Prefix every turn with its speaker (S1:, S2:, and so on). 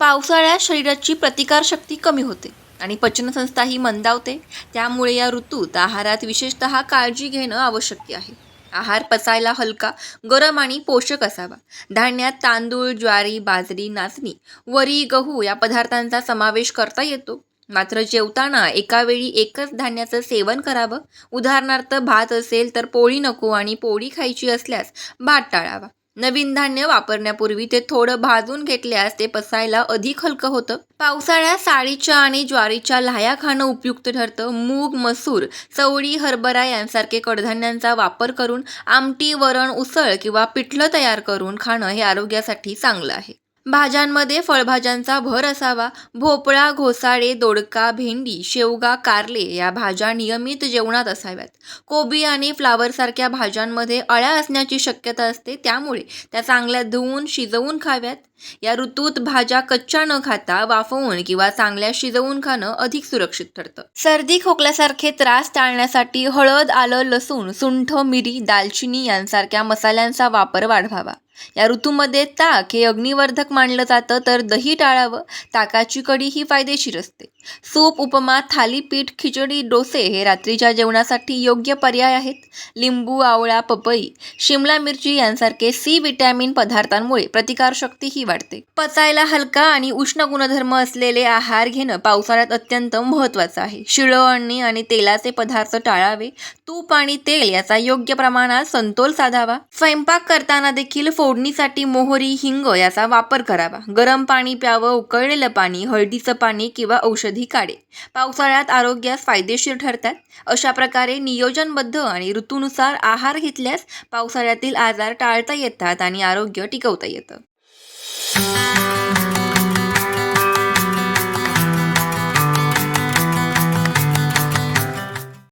S1: पावसाळ्यात शरीराची प्रतिकारशक्ती कमी होते आणि पचनसंस्थाही मंदावते. त्यामुळे या ऋतूत आहारात विशेषतः काळजी घेणं आवश्यक आहे. आहार पचायला हलका गरम आणि पोषक असावा. धान्यात तांदूळ ज्वारी बाजरी नाचणी वरी गहू या पदार्थांचा समावेश करता येतो. मात्र जेवताना एकावेळी एकच धान्याचं सेवन करावं. उदाहरणार्थ भात असेल तर पोळी नको आणि पोळी खायची असल्यास भात टाळावा. नवीन धान्य वापरण्यापूर्वी ते थोडं भाजून घेतल्यास ते पचायला अधिक हलकं होतं. पावसाळ्यात साळीच्या आणि ज्वारीच्या लाह्या खाणं उपयुक्त ठरतं. मूग मसूर चवळी हरभरा यांसारखे कडधान्यांचा वापर करून आमटी वरण उसळ किंवा पिठलं तयार करून खाणं हे आरोग्यासाठी चांगलं आहे. भाज्यांमध्ये फळभाज्यांचा भर असावा. भोपळा घोसाळे दोडका भेंडी शेवगा कारले या भाज्या नियमित जेवणात असाव्यात. कोबी आणि फ्लावरसारख्या भाज्यांमध्ये अळ्या असण्याची शक्यता असते त्यामुळे त्या चांगल्या धुवून शिजवून खाव्यात. या ऋतूत भाज्या कच्च्या न खाता वाफवून किंवा चांगल्या शिजवून खाणं अधिक सुरक्षित ठरतं. सर्दी खोकल्यासारखे त्रास टाळण्यासाठी हळद आलं लसूण सुंठ मिरी दालचिनी यांसारख्या मसाल्यांचा वापर वाढवावा. या ऋतूमध्ये ताक हे अग्निवर्धक मानलं जातं तर दही टाळावं ताकाची कढी ही फायदेशीर असते. सूप उपमा थालीपीठ खिचडी डोसे हे रात्रीच्या जेवणासाठी योग्य पर्याय आहेत. लिंबू आवळा पपई शिमला मिरची यांसारखे सी विटॅमिन पदार्थांमुळे प्रतिकारशक्ती ही वाढते. पचायला हलका आणि उष्ण गुणधर्म असलेले आहार घेणं पावसाळ्यात अत्यंत महत्त्वाचं आहे. शिळं अन्न आणि तेलाचे पदार्थ टाळावे. तूप आणि तेल याचा योग्य प्रमाणात संतोल साधावा. स्वयंपाक करताना देखील फोडणीसाठी मोहरी हिंग याचा वापर करावा. गरम पाणी प्यावं उकळलेलं पाणी हळदीचं पाणी किंवा औषध औषधी काढे पावसाळ्यात आरोग्यास फायदेशीर ठरतात. अशा प्रकारे नियोजनबद्ध आणि ऋतूनुसार आहार घेतल्यास पावसाळ्यातील आजार टाळता येतात आणि आरोग्य टिकवता येतं.